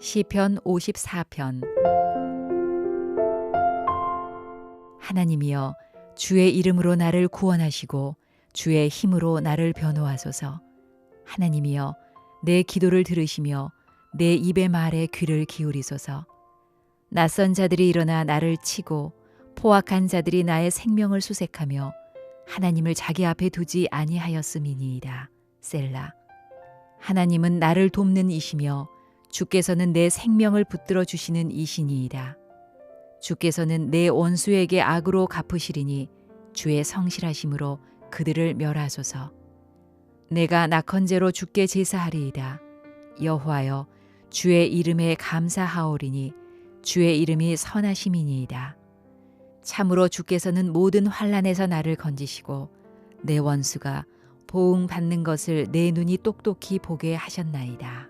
시편 54편. 하나님이여 주의 이름으로 나를 구원하시고 주의 힘으로 나를 변호하소서. 하나님이여 내 기도를 들으시며 내 입의 말에 귀를 기울이소서. 낯선 자들이 일어나 나를 치고 포악한 자들이 나의 생명을 수색하며 하나님을 자기 앞에 두지 아니하였음이니이다. 셀라. 하나님은 나를 돕는 이시며 주께서는 내 생명을 붙들어 주시는 이신이이다. 주께서는 내 원수에게 악으로 갚으시리니 주의 성실하심으로 그들을 멸하소서. 내가 낙헌제로 주께 제사하리이다. 여호와여 주의 이름에 감사하오리니 주의 이름이 선하심이니이다. 참으로 주께서는 모든 환란에서 나를 건지시고 내 원수가 보응 받는 것을 내 눈이 똑똑히 보게 하셨나이다.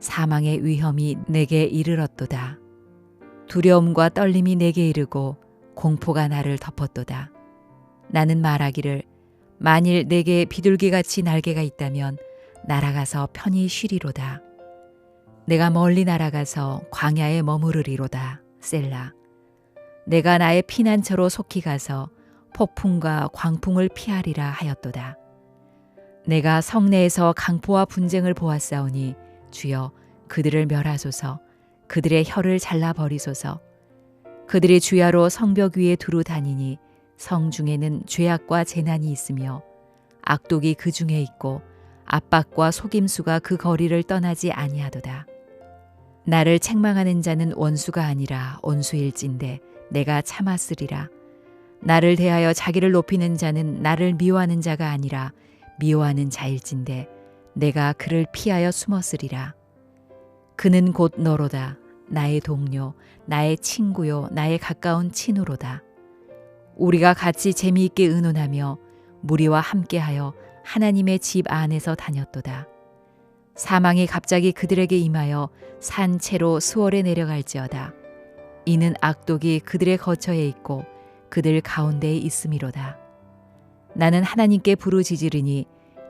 사망의 위험이 내게 이르렀도다. 두려움과 떨림이 내게 이르고 공포가 나를 덮었도다. 나는 말하기를 만일 내게 비둘기같이 날개가 있다면 날아가서 편히 쉬리로다. 내가 멀리 날아가서 광야에 머무르리로다. 셀라. 내가 나의 피난처로 속히 가서 폭풍과 광풍을 피하리라 하였도다. 내가 성내에서 강포와 분쟁을 보았사오니 주여 그들을 멸하소서 그들의 혀를 잘라 버리소서 그들이 주야로 성벽 위에 두루 다니니 성 중에는 죄악과 재난이 있으며 악독이 그 중에 있고 압박과 속임수가 그 거리를 떠나지 아니하도다. 나를 책망하는 자는 원수가 아니라 온수일진데 내가 참았으리라. 나를 대하여 자기를 높이는 자는 나를 미워하는 자가 아니라 미워하는 자일진데 내가 그를 피하여 숨었으리라. 그는 곧 너로다. 나의 동료, 나의 친구요, 나의 가까운 친우로다. 우리가 같이 재미있게 의논하며 무리와 함께하여 하나님의 집 안에서 다녔도다. 사망이 갑자기 그들에게 임하여 산 채로 수월에 내려갈지어다. 이는 악독이 그들의 거처에 있고 그들 가운데에 있음이로다. 나는 하나님께 부르짖으리니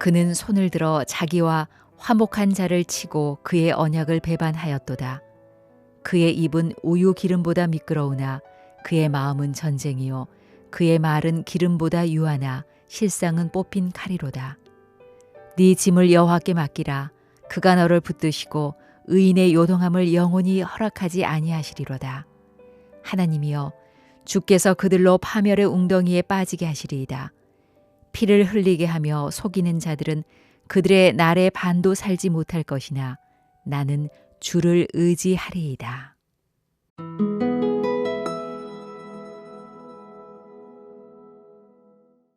그는 손을 들어 자기와 화목한 자를 치고 그의 언약을 배반하였도다. 그의 입은 우유 기름보다 미끄러우나 그의 마음은 전쟁이요 그의 말은 기름보다 유하나 실상은 뽑힌 칼이로다. 네 짐을 여호와께 맡기라 그가 너를 붙드시고 의인의 요동함을 영원히 허락하지 아니하시리로다. 하나님이여 주께서 그들로 파멸의 웅덩이에 빠지게 하시리이다. 피를 흘리게 하며 속이는 자들은 그들의 날에 반도 살지 못할 것이나 나는 주를 의지하리이다.